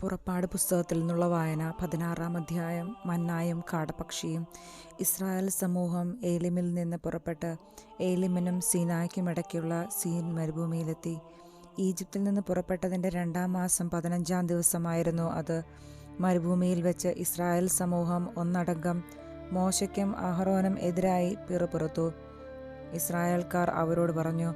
പുറപ്പാട് പുസ്തകത്തിൽ നിന്നുള്ള വായന പതിനാറാം അധ്യായം മന്നായും കാടപക്ഷിയും ഇസ്രായേൽ സമൂഹം ഏലിമിൽ നിന്ന് പുറപ്പെട്ട് ഏലിമിനും സീനായ്ക്കും ഇടയ്ക്കുള്ള സീൻ മരുഭൂമിയിലെത്തി. ഈജിപ്തിൽ നിന്ന് പുറപ്പെട്ടതിന്റെ രണ്ടാം മാസം പതിനഞ്ചാം ദിവസമായിരുന്നു അത്. മരുഭൂമിയിൽ വെച്ച് ഇസ്രായേൽ സമൂഹം ഒന്നടങ്കം മോശയ്ക്കും അഹ്റോനും എതിരായി പിറുപിറുത്തു ഇസ്രായേൽക്കാർ അവരോട് പറഞ്ഞു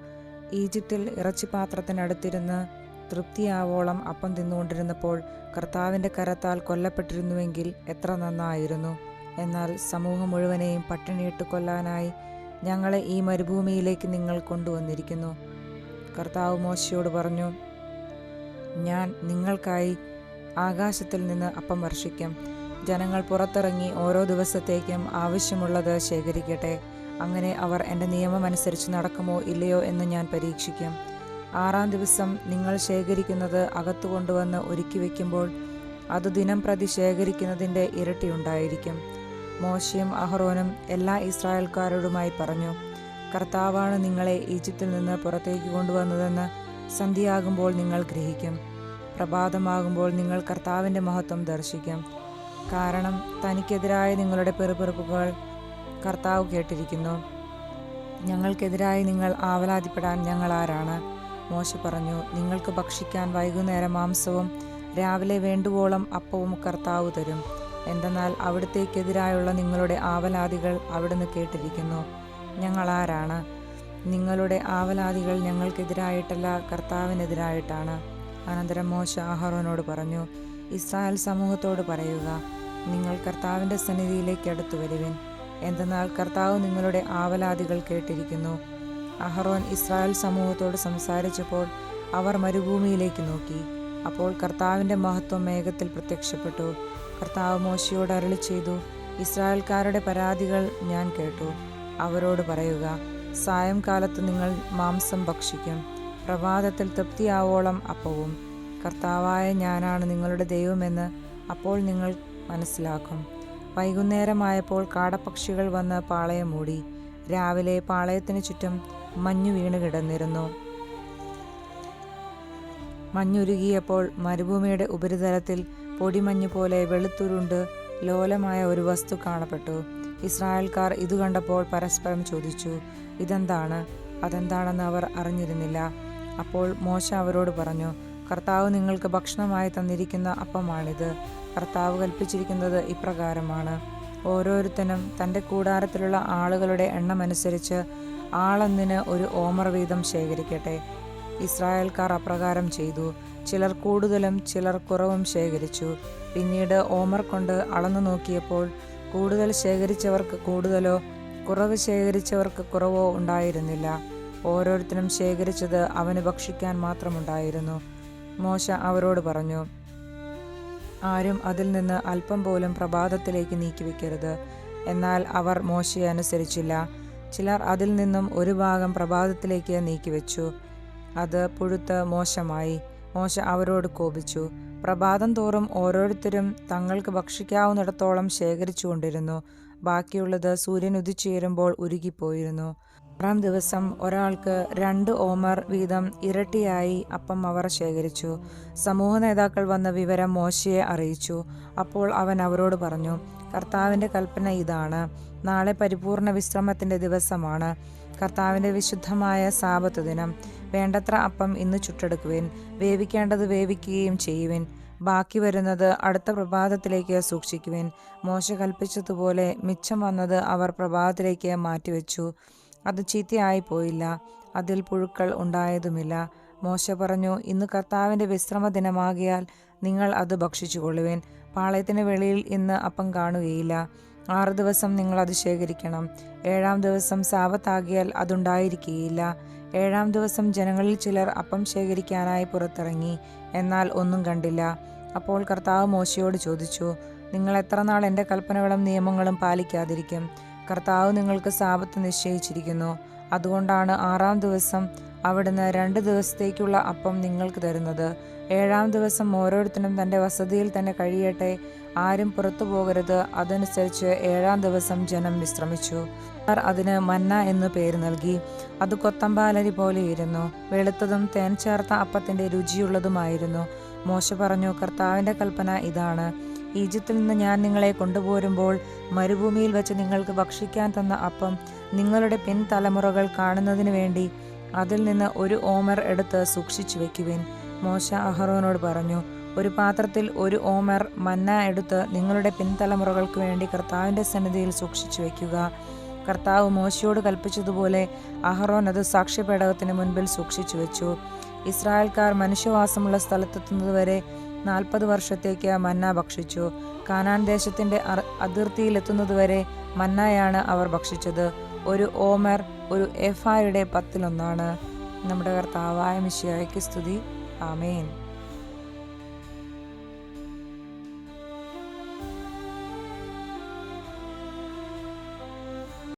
ഈജിപ്തിൽ ഇറച്ചിപ്പാത്രത്തിനടുത്തിരുന്ന് തൃപ്തിയാവോളം അപ്പം തിന്നുകൊണ്ടിരുന്നപ്പോൾ കർത്താവിന്റെ കരത്താൽ കൊല്ലപ്പെട്ടിരുന്നുവെങ്കിൽ എത്ര നന്നായിരുന്നു. എന്നാൽ സമൂഹം മുഴുവനെയും പട്ടിണിയിട്ട് കൊല്ലാനായി ഞങ്ങളെ ഈ മരുഭൂമിയിലേക്ക് നിങ്ങൾ കൊണ്ടുവന്നിരിക്കുന്നു. കർത്താവ് മോശയോട് പറഞ്ഞു ഞാൻ നിങ്ങൾക്കായി ആകാശത്തിൽ നിന്ന് അപ്പം വർഷിക്കും. ജനങ്ങൾ പുറത്തിറങ്ങി ഓരോ ദിവസത്തേക്കും ആവശ്യമുള്ളത് ശേഖരിക്കട്ടെ. അങ്ങനെ അവർ എന്റെ നിയമമനുസരിച്ച് നടക്കുമോ ഇല്ലയോ എന്ന് ഞാൻ പരീക്ഷിക്കും. ആറാം ദിവസം നിങ്ങൾ ശേഖരിക്കുന്നത് അകത്തു കൊണ്ടുവന്ന് ഒരുക്കി വയ്ക്കുമ്പോൾ അത് ദിനം പ്രതി ശേഖരിക്കുന്നതിന്റെ ഇരട്ടിയുണ്ടായിരിക്കും മോശയും അഹ്റോനും എല്ലാ ഇസ്രായേൽക്കാരോടുമായി പറഞ്ഞു കർത്താവാണ് നിങ്ങളെ ഈജിപ്തിൽ നിന്ന് പുറത്തേക്ക് കൊണ്ടുവന്നതെന്ന് സന്ധ്യയാകുമ്പോൾ നിങ്ങൾ ഗ്രഹിക്കും. പ്രഭാതമാകുമ്പോൾ നിങ്ങൾ കർത്താവിന്റെ മഹത്വം ദർശിക്കും. കാരണം തനിക്കെതിരായ നിങ്ങളുടെ പെറുപെറുപ്പുകൾ കർത്താവ് കേട്ടിരിക്കുന്നു. ഞങ്ങൾക്കെതിരായി നിങ്ങൾ ആവലാതിപ്പെടാൻ ഞങ്ങൾ ആരാണ്? മോശ പറഞ്ഞു നിങ്ങൾക്ക് ഭക്ഷിക്കാൻ വൈകുന്നേരം മാംസവും രാവിലെ വേണ്ടുവോളം അപ്പവും കർത്താവ് തരും. എന്തെന്നാൽ അവിടത്തേക്കെതിരായുള്ള നിങ്ങളുടെ ആവലാതികൾ അവിടുന്ന് കേട്ടിരിക്കുന്നു. ഞങ്ങൾ ആരാണ്? നിങ്ങളുടെ ആവലാതികൾ ഞങ്ങൾക്കെതിരായിട്ടല്ല കർത്താവിനെതിരായിട്ടാണ്. അനന്തരം മോശ അഹറോനോട് പറഞ്ഞു ഇസ്രായേൽ സമൂഹത്തോട് പറയുക നിങ്ങൾ കർത്താവിന്റെ സന്നിധിയിലേക്ക് അടുത്തു വരുവിൻ എന്തെന്നാൽ കർത്താവ് നിങ്ങളുടെ ആവലാതികൾ കേട്ടിരിക്കുന്നു. അഹറോൻ ഇസ്രായേൽ സമൂഹത്തോട് സംസാരിച്ചപ്പോൾ അവർ മരുഭൂമിയിലേക്ക് നോക്കി. അപ്പോൾ കർത്താവിന്റെ മഹത്വം മേഘത്തിൽ പ്രത്യക്ഷപ്പെട്ടു. കർത്താവ് മോശയോട് അരളി ചെയ്തു ഇസ്രായേൽക്കാരുടെ പരാതികൾ ഞാൻ കേട്ടു. അവരോട് പറയുക സായംകാലത്ത് നിങ്ങൾ മാംസം ഭക്ഷിക്കും. പ്രഭാതത്തിൽ തൃപ്തിയാവോളം അപ്പവും. കർത്താവായ ഞാനാണ് നിങ്ങളുടെ ദൈവമെന്ന് അപ്പോൾ നിങ്ങൾ മനസ്സിലാക്കും. വൈകുന്നേരമായപ്പോൾ കാടപ്പക്ഷികൾ വന്ന് പാളയം മൂടി. രാവിലെ പാളയത്തിന് ചുറ്റും മഞ്ഞു വീണ് കിടന്നിരുന്നു. മഞ്ഞുരുകിയപ്പോൾ മരുഭൂമിയുടെ ഉപരിതലത്തിൽ പൊടിമഞ്ഞ് പോലെ വെളുത്തുരുണ്ട് ലോലമായ ഒരു വസ്തു കാണപ്പെട്ടു. ഇസ്രായേൽക്കാർ ഇത് കണ്ടപ്പോൾ പരസ്പരം ചോദിച്ചു ഇതെന്താണ്? അതെന്താണെന്ന് അവർ അറിഞ്ഞിരുന്നില്ല അപ്പോൾ മോശ അവരോട് പറഞ്ഞു കർത്താവ് നിങ്ങൾക്ക് ഭക്ഷണമായി തന്നിരിക്കുന്ന അപ്പമാണിത്. കർത്താവ് കൽപ്പിച്ചിരിക്കുന്നത് ഇപ്രകാരമാണ്. ഓരോരുത്തനും തന്റെ കൂടാരത്തിലുള്ള ആളുകളുടെ എണ്ണമനുസരിച്ച് ആളൊന്നിന് ഒരു ഓമർ വീതം ശേഖരിക്കട്ടെ. ഇസ്രായേൽക്കാർ അപ്രകാരം ചെയ്തു. ചിലർ കൂടുതലും ചിലർ കുറവും ശേഖരിച്ചു. പിന്നീട് ഓമർ കൊണ്ട് അളന്നു നോക്കിയപ്പോൾ കൂടുതൽ ശേഖരിച്ചവർക്ക് കൂടുതലോ കുറവ് ശേഖരിച്ചവർക്ക് കുറവോ ഉണ്ടായിരുന്നില്ല. ഓരോരുത്തരും ശേഖരിച്ചത് അവന് ഭക്ഷിക്കാൻ മാത്രമുണ്ടായിരുന്നു. മോശ അവരോട് പറഞ്ഞു ആരും അതിൽ നിന്ന് അല്പം പോലും പ്രഭാതത്തിലേക്ക് നീക്കിവെക്കരുത്. എന്നാൽ അവർ മോശയെ അനുസരിച്ചില്ല. ചിലർ അതിൽ നിന്നും ഒരു ഭാഗം പ്രഭാതത്തിലേക്ക് നീക്കിവെച്ചു. അത് പുഴുത്ത് മോശമായി. മോശ അവരോട് കോപിച്ചു. പ്രഭാതം തോറും ഓരോരുത്തരും തങ്ങൾക്ക് ഭക്ഷിക്കാവുന്നിടത്തോളം ശേഖരിച്ചുകൊണ്ടിരുന്നു. ബാക്കിയുള്ളത് സൂര്യൻ ഉദിച്ചുയരുമ്പോൾ ഉരുകിപ്പോയിരുന്നു. ആറാം ദിവസം ഒരാൾക്ക് രണ്ട് ഓമർ വീതം ഇരട്ടിയായി അപ്പം അവർ ശേഖരിച്ചു. സമൂഹ നേതാക്കൾ വന്ന വിവരം മോശയെ അറിയിച്ചു. അപ്പോൾ അവൻ അവരോട് പറഞ്ഞു കർത്താവിന്റെ കൽപ്പന ഇതാണ്. നാളെ പരിപൂർണ വിശ്രമത്തിന്റെ ദിവസമാണ്. കർത്താവിന്റെ വിശുദ്ധമായ സാപത്ത് ദിനം. വേണ്ടത്ര അപ്പം ഇന്ന് ചുട്ടെടുക്കുവിൻ. വേവിക്കേണ്ടത് വേവിക്കുകയും ചെയ്യുവിൻ. ബാക്കി വരുന്നത് അടുത്ത പ്രഭാതത്തിലേക്ക് സൂക്ഷിക്കുവിൻ. മോശ കൽപ്പിച്ചതുപോലെ മിച്ചം വന്നത് അവർ പ്രഭാതത്തിലേക്ക് മാറ്റിവെച്ചു. അത് ചീത്തയായി പോയില്ല. അതിൽ പുഴുക്കൾ ഉണ്ടായതുമില്ല. മോശ പറഞ്ഞു ഇന്ന് കർത്താവിന്റെ വിശ്രമ ദിനമാകിയാൽ നിങ്ങൾ അത് ഭക്ഷിച്ചുകൊള്ളുവിൻ. പാളയത്തിന് വെളിയിൽ ഇന്ന് അപ്പം കാണുകയില്ല. ആറ് ദിവസം നിങ്ങൾ അത് ശേഖരിക്കണം. ഏഴാം ദിവസം സാപത്താകിയാൽ അതുണ്ടായിരിക്കുകയില്ല ഏഴാം ദിവസം ജനങ്ങളിൽ ചിലർ അപ്പം ശേഖരിക്കാനായി പുറത്തിറങ്ങി എന്നാൽ ഒന്നും കണ്ടില്ല. അപ്പോൾ കർത്താവ് മോശയോട് ചോദിച്ചു നിങ്ങൾ എത്ര നാൾ എന്റെ കൽപ്പനകളും നിയമങ്ങളും പാലിക്കാതിരിക്കും? കർത്താവ് നിങ്ങൾക്ക് സാപത്ത് നിശ്ചയിച്ചിരിക്കുന്നു. അതുകൊണ്ടാണ് ആറാം ദിവസം അവിടുന്ന് രണ്ട് ദിവസത്തേക്കുള്ള അപ്പം നിങ്ങൾക്ക് തരുന്നത്. ഏഴാം ദിവസം ഓരോരുത്തരും തന്റെ വസതിയിൽ തന്നെ കഴിയട്ടെ. ആരും പുറത്തു പോകരുത്. അതനുസരിച്ച് ഏഴാം ദിവസം ജനം വിശ്രമിച്ചു. അതിന് മന്ന എന്ന് പേര് നൽകി. അത് കൊത്തമ്പാലരി പോലെയിരുന്നു വെളുത്തതും തേൻ ചേർത്ത അപ്പത്തിന്റെ രുചിയുള്ളതുമായിരുന്നു. മോശ പറഞ്ഞു കർത്താവിന്റെ കൽപ്പന ഇതാണ്. ഈജിപ്തിൽ നിന്ന് ഞാൻ നിങ്ങളെ കൊണ്ടുപോരുമ്പോൾ മരുഭൂമിയിൽ വെച്ച് നിങ്ങൾക്ക് ഭക്ഷിക്കാൻ തന്ന അപ്പം നിങ്ങളുടെ പിൻതലമുറകൾ കാണുന്നതിന് വേണ്ടി അതിൽ നിന്ന് ഒരു ഓമർ എടുത്ത് സൂക്ഷിച്ചു വെക്കുവിൻ. മോശ അഹറോനോട് പറഞ്ഞു ഒരു പാത്രത്തിൽ ഒരു ഓമർ മന്ന എടുത്ത് നിങ്ങളുടെ പിൻതലമുറകൾക്ക് വേണ്ടി കർത്താവിന്റെ സന്നിധിയിൽ സൂക്ഷിച്ചു വെക്കുക. കർത്താവ് മോശയോട് കൽപ്പിച്ചതുപോലെ അഹറോൻ അത് സാക്ഷ്യപേടകത്തിന് മുൻപിൽ സൂക്ഷിച്ചു വെച്ചു. ഇസ്രായേൽക്കാർ മനുഷ്യവാസമുള്ള സ്ഥലത്തെത്തുന്നതുവരെ നാൽപ്പത് വർഷത്തേക്ക് മന്ന ഭക്ഷിച്ചു. കാനാൻ ദേശത്തിന്റെ അർ- അതിർത്തിയിലെത്തുന്നതുവരെ മന്നയാണ് അവർ ഭക്ഷിച്ചത്. ഒരു ഓമർ ഒരു എഫായുടെ പത്തിലൊന്നാണ്. നമ്മുടെ കർത്താവായ മിശിയായ്ക്ക് സ്തുതി. ആമേൻ.